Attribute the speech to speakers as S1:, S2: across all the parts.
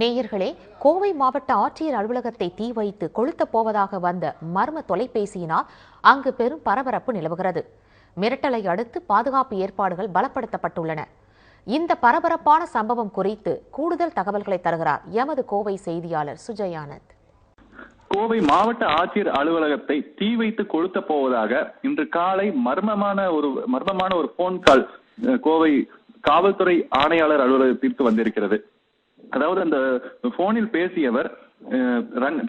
S1: நேயர்களே கோவை மாவட்ட ஆட்சியர் அலுவலகத்தை தீ வைத்து கொளுத்தப் போவதாக வந்த மர்ம தொலைபேசியினால் அங்கு பெரும் பரபரப்பு நிலவுகிறது. மிரட்டலை அடுத்து பாதுகாப்பு ஏற்பாடுகள் பலப்படுத்தப்பட்டுள்ளன. இந்த பரபரப்பான சம்பவம் குறித்து கூடுதல் தகவல்களை தருகிறார் எமது கோவை செய்தியாளர் சுஜய் ஆனந்த்
S2: கோவை மாவட்ட ஆட்சியர் அலுவலகத்தை தீ வைத்து கொளுத்த போவதாக இன்று காலை மர்மமான ஒரு மர்மமான ஒரு போன் கால் கோவை காவல்துறை ஆணையாளர் அலுவலகத்திற்கு வந்திருக்கிறது. அதாவது அந்த போனில் பேசியவர்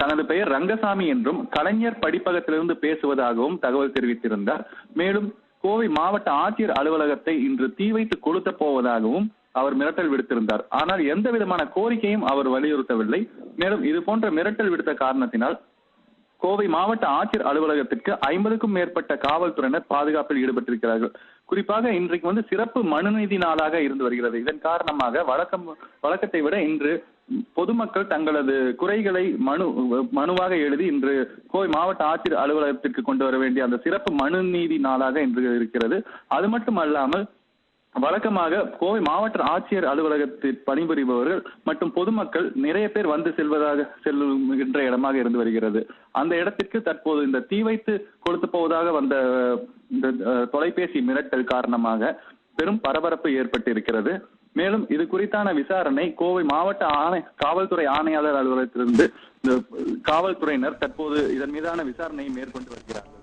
S2: தனது பெயர் ரங்கசாமி என்றும் கலைஞர் படிப்பகத்திலிருந்து பேசுவதாகவும் தகவல் தெரிவித்திருந்தார். மேலும் கோவை மாவட்ட ஆட்சியர் அலுவலகத்தை இன்று தீ வைத்து கொளுத்த போவதாகவும் அவர் மிரட்டல் விடுத்திருந்தார். ஆனால் எந்த விதமான கோரிக்கையும் அவர் வலியுறுத்தவில்லை. மேலும் இது போன்ற மிரட்டல் விடுத்த காரணத்தினால் கோவை மாவட்ட ஆட்சியர் அலுவலகத்திற்கு ஐம்பதுக்கும் மேற்பட்ட காவல்துறையினர் பாதுகாப்பில் ஈடுபட்டிருக்கிறார்கள். குறிப்பாக இன்றைக்கு வந்து சிறப்பு மனுநீதி நாளாக இருந்து வருகிறது. இதன் காரணமாக வழக்கம் வழக்கத்தை விட இன்று பொதுமக்கள் தங்களது குறைகளை மனு மனுவாக எழுதி இன்று கோவை மாவட்ட ஆட்சியர் அலுவலகத்திற்கு கொண்டு வர வேண்டிய அந்த சிறப்பு மனுநீதி நாளாக இன்று இருக்கிறது. அது மட்டும் அல்லாமல் வழக்கமாக கோவை மாவட்ட ஆட்சியர் அலுவலகத்தில் பணிபுரிபவர்கள் மற்றும் பொதுமக்கள் நிறைய பேர் வந்து செல்வதாக செல்லுகின்ற இடமாக இருந்து வருகிறது. அந்த இடத்திற்கு தற்போது இந்த தீ வைத்து கொடுத்து போவதாக வந்த இந்த தொலைபேசி மிரட்டல் காரணமாக பெரும் பரபரப்பு ஏற்பட்டு இருக்கிறது மேலும் இது குறித்தான விசாரணை கோவை மாவட்ட ஆணை காவல்துறை ஆணையாளர் அலுவலகத்திலிருந்து இந்த காவல்துறையினர் தற்போது இதன் மீதான விசாரணையை மேற்கொண்டு வருகிறார்கள்.